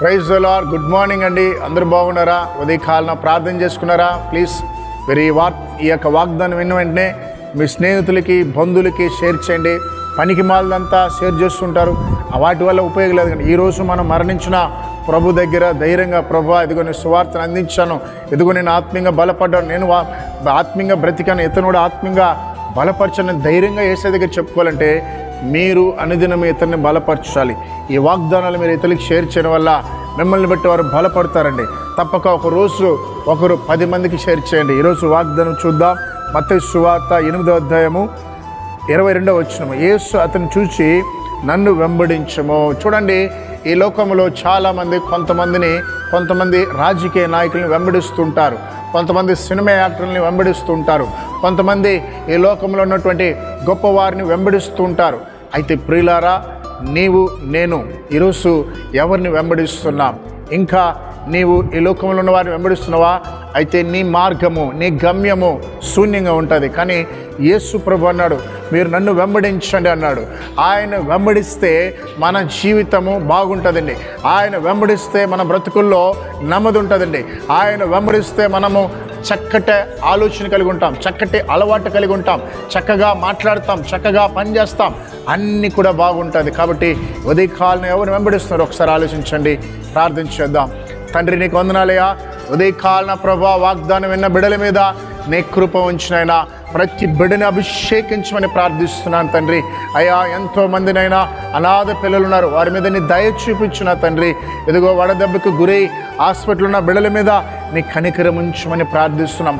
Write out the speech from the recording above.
Praise లార్ good morning అండి. అందరూ బాగున్నారా? ఉదయకాలన ప్రార్థన చేసుకున్నారా? ప్లీజ్ వెరీ వాక్ ఈ యొక్క వాగ్దానం విన్న వెంటనే మీ స్నేహితులకి బంధువులకి షేర్ చేయండి. పనికి మాలదంతా షేర్ చేస్తుంటారు. ఆ వాటి వల్ల ఉపయోగం లేదు కానీ ఈరోజు మనం మరణించిన ప్రభు దగ్గర ధైర్యంగా ప్రభు ఇదిగో నేను సువార్తను అందించాను. ఇదిగో నేను ఆత్మీయంగా బలపడ్డాను. నేను వా- ఆత్మీయంగా బ్రతికాను. ఇతను కూడా ఆత్మీయంగా బలపరచని ధైర్యంగా వేసే దగ్గర చెప్పుకోవాలంటే మీరు అనుదినం ఇతరుని బలపరచాలి. ఈ వాగ్దానాలు మీరు ఇతరులకు షేర్ చేయడం వల్ల మిమ్మల్ని బట్టి వారు బలపడతారండి. తప్పక ఒక రోజు ఒకరు పది మందికి షేర్ చేయండి. ఈరోజు వాగ్దానం చూద్దాం. మత సువార్త ఎనిమిదో అధ్యాయము ఇరవై రెండవ వచ్చినము యేసు అతను చూసి నన్ను వెంబడించము. చూడండి ఈ లోకంలో చాలామంది కొంతమందిని కొంతమంది రాజకీయ నాయకుల్ని వెంబడిస్తుంటారు. కొంతమంది సినిమా యాక్టర్లని వెంబడిస్తుంటారు. కొంతమంది ఈ లోకంలో ఉన్నటువంటి గొప్పవారిని వెంబడిస్తుంటారు. అయితే ప్రియులారా నీవు నేను ఈరోజు ఎవరిని వెంబడిస్తున్నాం? ఇంకా నీవు ఈ లోకంలో ఉన్న వారిని వెంబడిస్తున్నావా? అయితే నీ మార్గము నీ గమ్యము శూన్యంగా ఉంటుంది. కానీ యేసు ప్రభు అన్నాడు మీరు నన్ను వెంబడించండి అన్నాడు. ఆయన వెంబడిస్తే మన జీవితము బాగుంటుందండి. ఆయన వెంబడిస్తే మన బ్రతుకుల్లో నెమ్మది ఉంటుందండి. ఆయన వెంబడిస్తే మనము చక్కటి ఆలోచన కలిగి ఉంటాం చక్కటి అలవాటు కలిగి ఉంటాం చక్కగా మాట్లాడతాం చక్కగా పనిచేస్తాం. అన్నీ కూడా బాగుంటుంది. కాబట్టి ఉదయకాలను ఎవరు వెంబడిస్తున్నారు ఒకసారి ఆలోచించండి ప్రార్థించేద్దాం తండ్రి నీకు వందనాలయ్యా. ఉదయకాలన ప్రభా వాగ్దానం విన్న బిడల మీద నీ కృప ఉంచినైనా ప్రతి బిడ్డని అభిషేకించమని ప్రార్థిస్తున్నాను తండ్రి. అయ్యా ఎంతో మందినైనా అనాథ పిల్లలు ఉన్నారు. వారి మీద నీ దయ చూపించిన తండ్రి. ఇదిగో వడదెబ్బకు గురై హాస్పిటల్ ఉన్న బిడ్డల మీద నీ కనికరమించమని ప్రార్థిస్తున్నాం.